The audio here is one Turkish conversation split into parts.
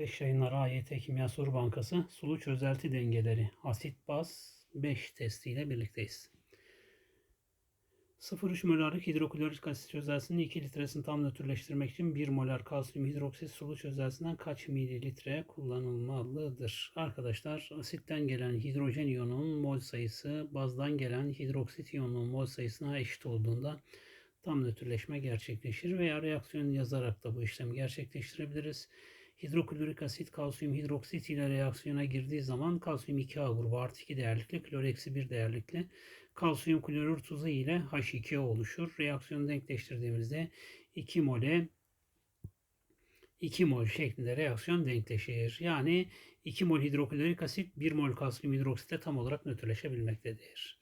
5 yayınları AYT Kimya Soru Bankası sulu çözelti dengeleri asit baz 5 testiyle birlikteyiz. 0,3 molarlık hidroklorik asit çözeltisinin 2 litresini tam nötrleştirmek için 1 molar kalsiyum hidroksit sulu çözeltisinden kaç mililitre kullanılmalıdır? Arkadaşlar asitten gelen hidrojen iyonunun mol sayısı bazdan gelen hidroksit iyonunun mol sayısına eşit olduğunda tam nötrleşme gerçekleşir veya reaksiyon yazarak da bu işlemi gerçekleştirebiliriz. Hidroklorik asit kalsiyum hidroksit ile reaksiyona girdiği zaman kalsiyum 2A grubu artı 2 değerlikli, klor eksi 1 değerlikli kalsiyum klorür tuzu ile H2O oluşur. Reaksiyonu denkleştirdiğimizde 2 mole 2 mol şeklinde reaksiyon denkleşir. Yani 2 mol hidroklorik asit 1 mol kalsiyum hidroksitle tam olarak nötrleşebilmektedir.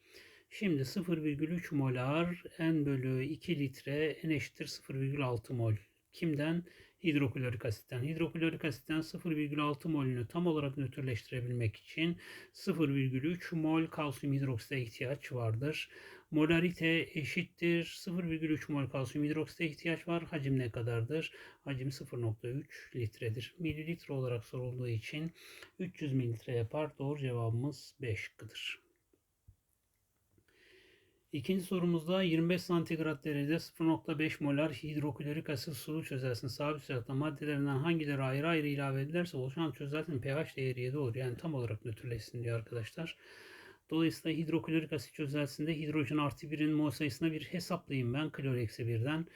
Şimdi 0,3 molar N bölü 2 litre N eşittir 0,6 mol. Kimden? Hidroklorik asitten. Hidroklorik asitten 0,6 molünü tam olarak nötrleştirebilmek için 0,3 mol kalsiyum hidroksite ihtiyaç vardır. Molarite eşittir 0,3 mol kalsiyum hidroksite ihtiyaç var. Hacim ne kadardır? Hacim 0,3 litredir. Mililitre olarak sorulduğu için 300 mililitre yapar. Doğru cevabımız 5 şıkkıdır. İkinci sorumuzda 25 santigrat derecede 0.5 molar hidroklorik asit sulu çözeltisinin sabit sıcaklıkta maddelerinden hangileri ayrı ayrı ilave edilerse oluşan çözeltinin pH değeri 7 olur. Yani tam olarak nötrleşsin diyor arkadaşlar. Dolayısıyla hidroklorik asit çözeltisinde hidrojen artı 1'in mol sayısına bir hesaplayayım ben klor eksi 1'den.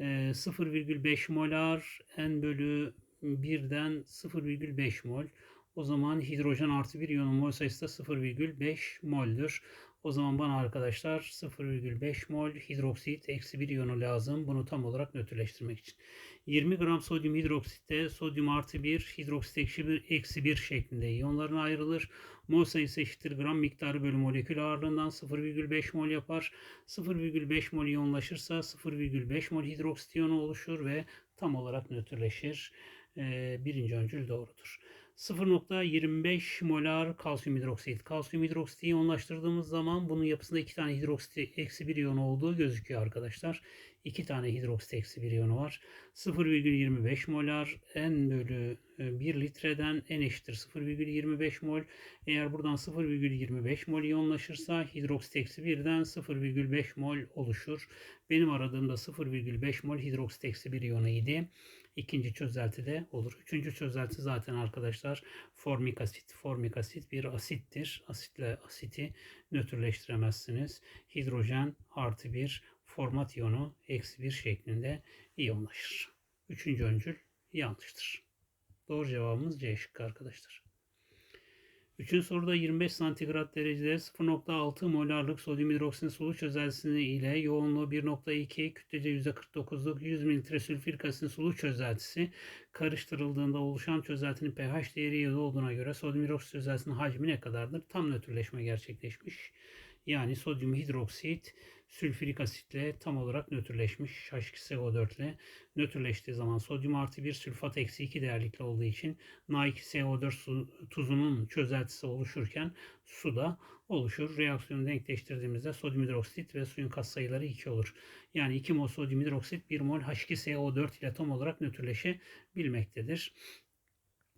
Ee, 0,5 molar n bölü 1'den 0,5 mol. O zaman hidrojen artı 1 iyonun mol sayısı da 0,5 moldür. O zaman bana arkadaşlar 0,5 mol hidroksit eksi 1 iyonu lazım. Bunu tam olarak nötrleştirmek için. 20 gram sodyum hidroksitte sodyum artı 1 hidroksit eksi 1, eksi 1 şeklinde iyonlarına ayrılır. Mol sayısı eşittir gram miktarı bölü molekül ağırlığından 0,5 mol yapar. 0,5 mol iyonlaşırsa 0,5 mol hidroksit iyonu oluşur ve tam olarak nötrleşir. Ee, birinci öncül doğrudur. 0.25 molar kalsiyum hidroksit. Kalsiyum hidroksiti iyonlaştırdığımız zaman bunun yapısında iki tane hidroksit eksi bir iyonu olduğu gözüküyor arkadaşlar. İki tane hidroksit eksi bir iyonu var. 0,25 molar n bölü 1 litreden n eşittir 0,25 mol. Eğer buradan 0,25 mol iyonlaşırsa hidroksit eksi 1'den 0,5 mol oluşur. Benim aradığımda 0,5 mol hidroksit eksi 1 iyonu idi. İkinci çözeltide olur. Üçüncü çözelti zaten arkadaşlar formik asit. Formik asit bir asittir. Asitle asiti nötrleştiremezsiniz. Hidrojen artı bir format iyonu eksi bir şeklinde iyonlaşır. Üçüncü öncül yanlıştır. Doğru cevabımız C şıkkı arkadaşlar. Üçüncü soruda 25 santigrat derecede 0.6 molarlık sodyum hidroksit sulu çözeltisi ile yoğunluğu 1.2 kütlece %49'luk 100 mililitre sülfürik asit sulu çözeltisi karıştırıldığında oluşan çözeltinin pH değeri 7 olduğuna göre sodyum hidroksit çözeltisinin hacmi ne kadardır? Tam nötrleşme gerçekleşmiş. Yani sodyum hidroksit sülfürik asitle tam olarak nötrleşmiş. H2SO4 ile nötrleştiği zaman sodyum artı 1 sülfat eksi 2 değerlikli olduğu için Na2SO4 su, tuzunun çözeltisi oluşurken su da oluşur. Reaksiyonu denkleştirdiğimizde sodyum hidroksit ve suyun katsayıları 2 olur. Yani 2 mol sodyum hidroksit 1 mol H2SO4 ile tam olarak nötrleşebilmektedir.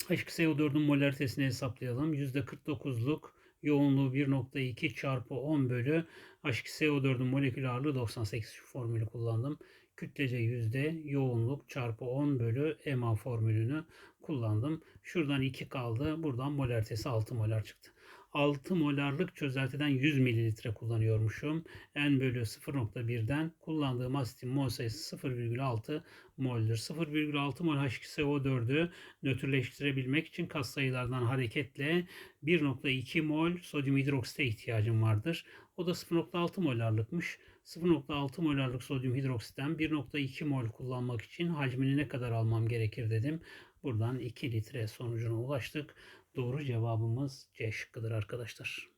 H2SO4'ün molaritesini hesaplayalım. %49'luk yoğunluğu 1.2 çarpı 10 bölü H2SO4'ün molekül ağırlığı 98 şu formülü kullandım. Kütlece yüzde yoğunluk çarpı 10 bölü EMA formülünü kullandım. Şuradan 2 kaldı. Buradan molaritesi 6 molar çıktı. 6 molarlık çözeltiden 100 mililitre kullanıyormuşum. N bölü 0.1'den kullandığım asitin mol sayısı 0,6 mol'dür. 0,6 mol H2SO4'ü nötrleştirebilmek için katsayılardan hareketle 1.2 mol sodyum hidroksite ihtiyacım vardır. O da 0.6 molarlıkmış. 0.6 molarlık sodyum hidroksitten 1.2 mol kullanmak için hacmini ne kadar almam gerekir dedim. Buradan 2 litre sonucuna ulaştık. Doğru cevabımız C şıkkıdır arkadaşlar.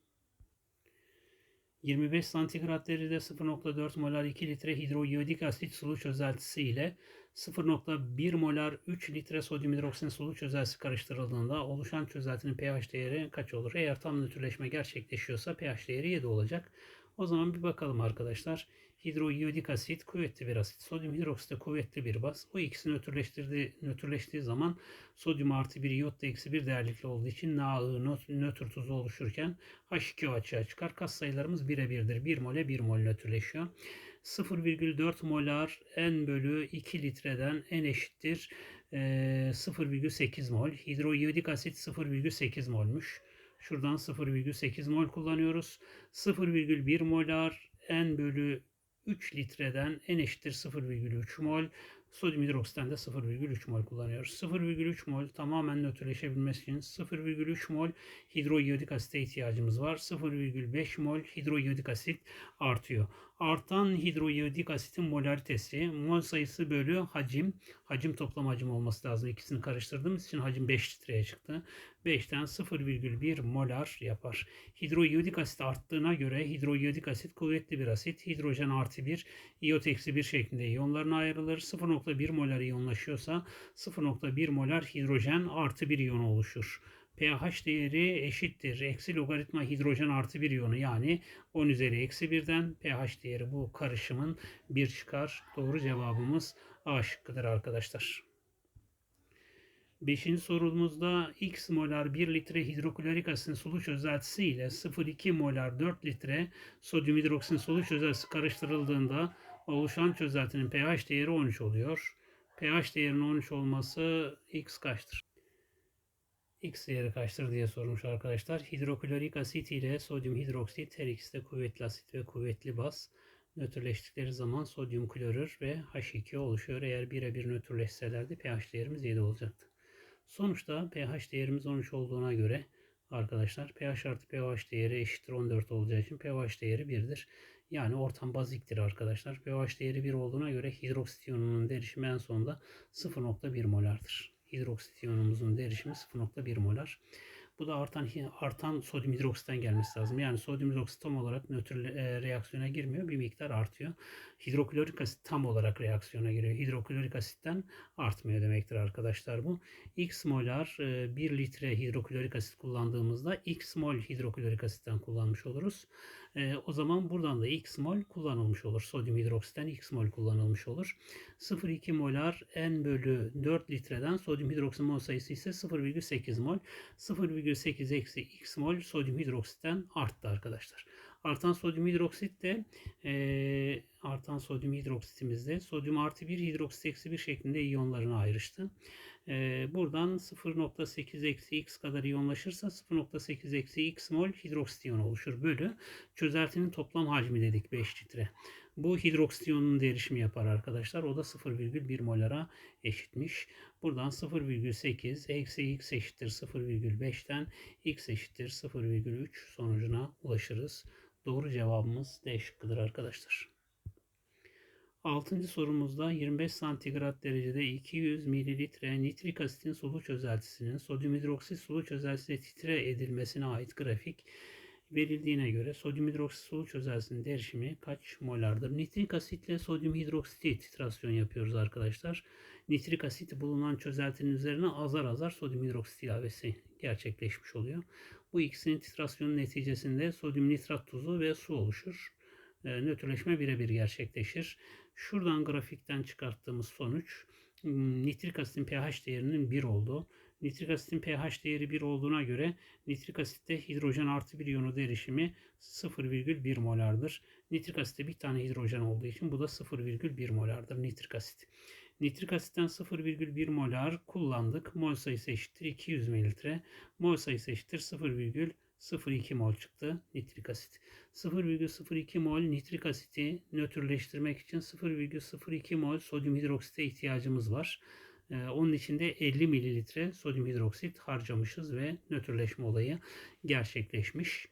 25 santigrat derecede 0.4 molar 2 litre hidroiyodik asit sulu çözeltisi ile 0.1 molar 3 litre sodyum hidroksit sulu çözeltisi karıştırıldığında oluşan çözeltinin pH değeri kaç olur? Eğer tam nötrleşme gerçekleşiyorsa pH değeri 7 olacak. O zaman bir bakalım arkadaşlar. Hidroiyodik asit kuvvetli bir asit. Sodyum hidroksit kuvvetli bir baz. Bu ikisi nötrleştirdiği, nötrleştiği zaman sodyum artı 1 iyot da eksi 1 değerlikli olduğu için NaI nötr, nötr tuzu oluşurken H2O açığa çıkar. Kas sayılarımız birebirdir. 1 mole 1 mol nötrleşiyor. 0,4 molar n bölü 2 litreden n eşittir e, 0,8 mol. Hidroiyodik asit 0,8 molmuş. Şuradan 0,8 mol kullanıyoruz. 0,1 molar n bölü 3 litreden n eşittir 0,3 mol. Sodyum hidroksitten de 0,3 mol kullanıyoruz. 0,3 mol tamamen nötrleşebilmesi için 0,3 mol hidroiyodik asite ihtiyacımız var. 0,5 mol hidroiyodik asit artıyor. Artan hidroiyodik asitin molaritesi mol sayısı bölü hacim. Hacim toplam hacim olması lazım. İkisini karıştırdığımız için hacim 5 litreye çıktı. 5'ten 0,1 molar yapar. Hidroiyodik asit arttığına göre hidroiyodik asit kuvvetli bir asit. Hidrojen artı 1, iyot eksi 1 şeklinde iyonlarına ayrılır. 0,1 molar iyonlaşıyorsa 0,1 molar hidrojen artı 1 iyon oluşur pH değeri eşittir. Eksi logaritma hidrojen artı bir iyonu yani 10 üzeri eksi 1'den pH değeri bu karışımın 1 çıkar. Doğru cevabımız A şıkkıdır arkadaşlar. Beşinci sorumuzda x molar 1 litre hidroklorik asitin sulu çözeltisi ile 0,2 molar 4 litre sodyum hidroksin sulu çözeltisi karıştırıldığında oluşan çözeltinin pH değeri 13 oluyor. pH değerinin 13 olması x kaçtır? X değeri kaçtır diye sormuş arkadaşlar. Hidroklorik asit ile sodyum hidroksit her ikisi de kuvvetli asit ve kuvvetli baz. Nötrleştikleri zaman sodyum klorür ve H2O oluşuyor. Eğer birebir nötrleşselerdi pH değerimiz 7 olacaktı. Sonuçta pH değerimiz 13 olduğuna göre arkadaşlar pH artı pH değeri eşittir 14 olacağı için pH değeri 1'dir. Yani ortam baziktir arkadaşlar. pH değeri 1 olduğuna göre hidroksit iyonunun derişimi en sonunda 0.1 molardır hidroksit iyonumuzun derişimi 0.1 molar. Bu da artan artan sodyum hidroksitten gelmesi lazım. Yani sodyum hidroksit tam olarak nötr e, reaksiyona girmiyor. Bir miktar artıyor. Hidroklorik asit tam olarak reaksiyona giriyor. Hidroklorik asitten artmıyor demektir arkadaşlar bu. X molar 1 e, litre hidroklorik asit kullandığımızda X mol hidroklorik asitten kullanmış oluruz. E, o zaman buradan da X mol kullanılmış olur. Sodyum hidroksitten X mol kullanılmış olur. 0,2 molar N bölü 4 litreden sodyum hidroksit mol sayısı ise 0,8 mol. 0,8 eksi X mol sodyum hidroksitten arttı arkadaşlar. Artan sodyum hidroksit de e, artan sodyum hidroksitimizde sodyum artı 1 hidroksit eksi 1 şeklinde iyonlarına ayrıştı. E, buradan 0.8 eksi x kadar iyonlaşırsa 0.8 eksi x mol hidroksit iyon oluşur. Bölü çözeltinin toplam hacmi dedik 5 litre. Bu hidroksit iyonunun derişimi yapar arkadaşlar. O da 0,1 molara eşitmiş. Buradan 0,8 eksi x eşittir 0,5'ten x eşittir 0,3 sonucuna ulaşırız. Doğru cevabımız D şıkkıdır arkadaşlar. Altıncı sorumuzda 25 santigrat derecede 200 mililitre nitrik asitin sulu çözeltisinin sodyum hidroksit sulu çözeltisiyle titre edilmesine ait grafik verildiğine göre sodyum hidroksit sulu çözeltisinin derişimi kaç molardır? Nitrik asitle sodyum hidroksiti titrasyon yapıyoruz arkadaşlar. Nitrik asit bulunan çözeltinin üzerine azar azar sodyum hidroksit ilavesi gerçekleşmiş oluyor. Bu ikisinin titrasyonu neticesinde sodyum nitrat tuzu ve su oluşur. E, nötrleşme birebir gerçekleşir. Şuradan grafikten çıkarttığımız sonuç hmm, nitrik asitin pH değerinin 1 olduğu. Nitrik asitin pH değeri 1 olduğuna göre nitrik asitte hidrojen artı bir iyonu derişimi 0,1 molardır. Nitrik asitte bir tane hidrojen olduğu için bu da 0,1 molardır nitrik asit. Nitrik asitten 0,1 molar kullandık. Mol sayısı eşittir 200 mililitre. Mol sayısı eşittir 0,02 mol çıktı nitrik asit. 0,02 mol nitrik asiti nötrleştirmek için 0,02 mol sodyum hidroksite ihtiyacımız var. Ee, onun için de 50 mililitre sodyum hidroksit harcamışız ve nötrleşme olayı gerçekleşmiş.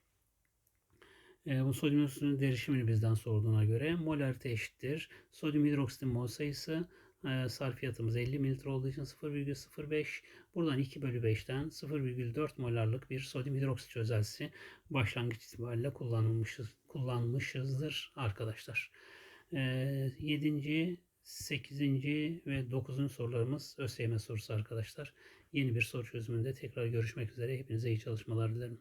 Ee, bu sodyum hidroksitin derişimini bizden sorduğuna göre molarite eşittir. Sodyum hidroksitin mol sayısı e, sarfiyatımız 50 mililitre olduğu için 0,05 buradan 2 bölü 5'ten 0,4 molarlık bir sodyum hidroksit çözeltisi başlangıç itibariyle kullanılmışız, kullanmışızdır arkadaşlar. 7. 8. ve 9. sorularımız ÖSYM sorusu arkadaşlar. Yeni bir soru çözümünde tekrar görüşmek üzere. Hepinize iyi çalışmalar dilerim.